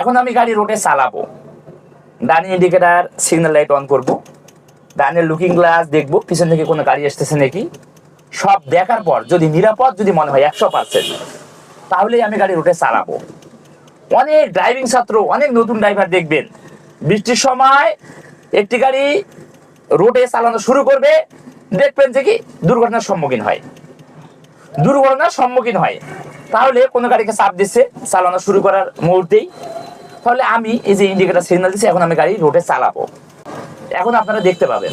এখন আমি গাড়ি রোডে চালাবো। ডানি ইন্ডিকেটার সিগন্যাল লাইট অন করব। ডানের লুকিং গ্লাস দেখব, পিছন থেকে কোনো গাড়ি আসতেছে নাকি? সব দেখার পর, যদি নিরাপদ, যদি মনে হয় একশো পার্সেন্ট তাহলেই আমি গাড়ি রোডে চালাবো। অনেক ড্রাইভিং ছাত্র, অনেক নতুন ড্রাইভার দেখবেন। বৃষ্টির সময় একটি গাড়ি রোডে চালানো শুরু করবে, দেখবেন যে কি দুর্ঘটনার সম্মুখীন হয়। দুর্ঘটনার সম্মুখীন হয়। তাহলে কোনো গাড়িকে চাপ দিচ্ছে, চালানো শুরু করার মুহূর্তেই। তাহলে আমি এই যে ইন্ডিকেটার সিগন্যাল দিচ্ছি এখন আমি গাড়ি রোডে চালাবো। এখন আপনারা দেখতে পাবেন।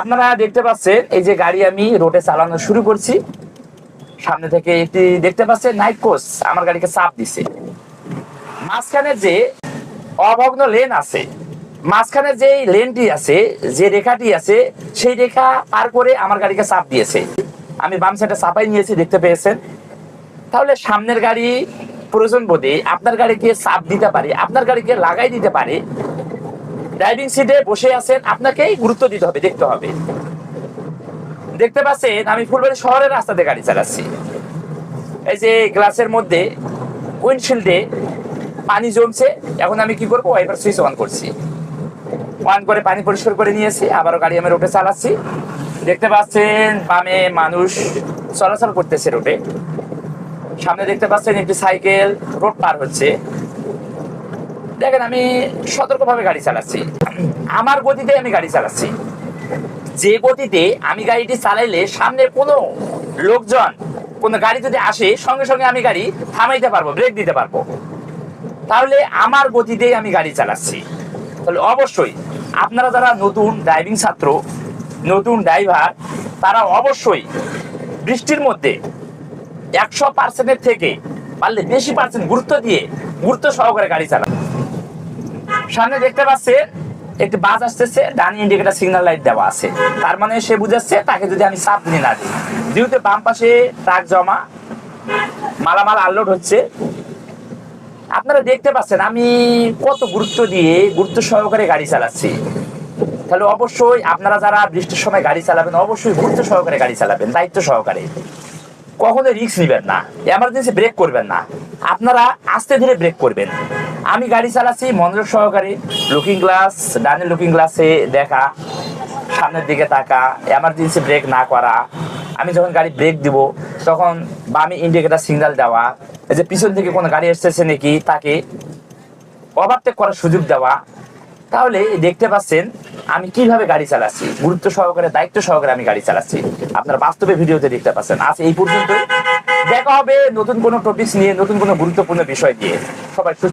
আপনারা দেখতে পাচ্ছেন, এই যে গাড়ি আমি রোডে চালানো শুরু করছি। সামনে থেকে একটি দেখতে পাচ্ছেন নাইট কোচ আমার গাড়িকে চাপ দিছে। মাঝখানে যে অভগ্ন লেন আছে, মাঝখানে যে লেনটি আছে, যে রেখাটি আছে, সেই রেখা পার করে আমার গাড়িকে চাপ দিয়েছে। আমি বাম সাইডে চাপাই নিয়েছি, দেখতে পেয়েছেন। তাহলে সামনের গাড়ি প্রয়োজন বোধে আপনার গাড়িকে চাপ দিতে পারে, আপনার গাড়িকে লাগাই দিতে পারে। ড্রাইভিং সিটে বসে আছেন, আপনাকেই গুরুত্ব দিতে হবে, দেখতে হবে। দেখতে পাচ্ছেন, আমি ফুলবাড়ি শহরের রাস্তাতে গাড়ি চালাচ্ছি। এই যে গ্লাসের মধ্যে উইন্ডশিল্ডে পানি জমছে, এখন আমি কি করব? ওয়াইপার সুইচ অন করছি। অন করে পানি পরিষ্কার করে নিয়েছি, আবারও গাড়ি আমি রোডে চালাচ্ছি। দেখতে পাচ্ছেন, বামে মানুষ চলাচল করতেছে রোডে সামনে দেখতে পাচ্ছেন একটি সাইকেল, রোড পার হচ্ছে। দেখেন, আমি সতর্কভাবে গাড়ি চালাচ্ছি। আমার গতিতে আমি গাড়ি চালাচ্ছি। যে গতিতে আমি গাড়িটি চালাইলে সামনে কোনো লোকজন, কোনো গাড়ি যদি আসে, সঙ্গে সঙ্গে আমি গাড়ি থামাইতে পারব ব্রেক দিতে পারব। তাহলে আমার গতিতেই আমি গাড়ি চালাচ্ছি। তাহলে অবশ্যই আপনারা যারা নতুন ড্রাইভিং ছাত্র, নতুন ড্রাইভার তারা অবশ্যই বৃষ্টির মধ্যে একশো পার্সেন্টের থেকে পারলে বেশি পার্সেন্ট গুরুত্ব দিয়ে গুরুত্ব সহকারে গাড়ি চালান। সামনে দেখতে পাচ্ছেন একটি বাস আসতেছে, ডান ইন্ডিকেটার সিগন্যাল লাইট দেওয়া আছে। তার মানে সে বুঝাচ্ছে, তাকে যদি আমি চাপ দিয়ে না দিই। যেহেতু বাম পাশে ট্রাক জমা, মালামাল আনলোড হচ্ছে। আপনারা দেখতে পাচ্ছেন, আমি কত গুরুত্ব দিয়ে গুরুত্ব সহকারে গাড়ি চালাচ্ছি। তাহলে অবশ্যই আপনারা যারা বৃষ্টির সময় গাড়ি চালাবেন, অবশ্যই গুরুত্ব সহকারে গাড়ি চালাবেন, দায়িত্ব সহকারে। কখনো রিস্ক নেবেন না এমার্জেন্সি ব্রেক করবেন না। আপনারা আস্তে ধীরে ব্রেক করবেন। আমি গাড়ি চালাচ্ছি, মনোযোগ সহকারে। লুকিং গ্লাস ডানের লুকিং গ্লাসে দেখা, সামনের দিকে তাকা এমার্জেন্সি ব্রেক না করা। আমি যখন গাড়ি ব্রেক দিব, তখন বামে ইন্ডিকেটার সিগন্যাল দেওয়া। এই যে পিছন থেকে কোনো গাড়ি এসেছে নাকি, তাকে ওভারটেক করার সুযোগ দেওয়া। তাহলে দেখতে পাচ্ছেন আমি কীভাবে গাড়ি চালাচ্ছি? গুরুত্ব সহকারে, দায়িত্ব সহকারে আমি গাড়ি চালাচ্ছি। আপনারা বাস্তবে ভিডিওতে দেখতে পাচ্ছেন। আজ এই পর্যন্ত দেখা হবে নতুন কোনো টপিক নিয়ে, নতুন কোনো গুরুত্বপূর্ণ বিষয় দিয়ে সবাই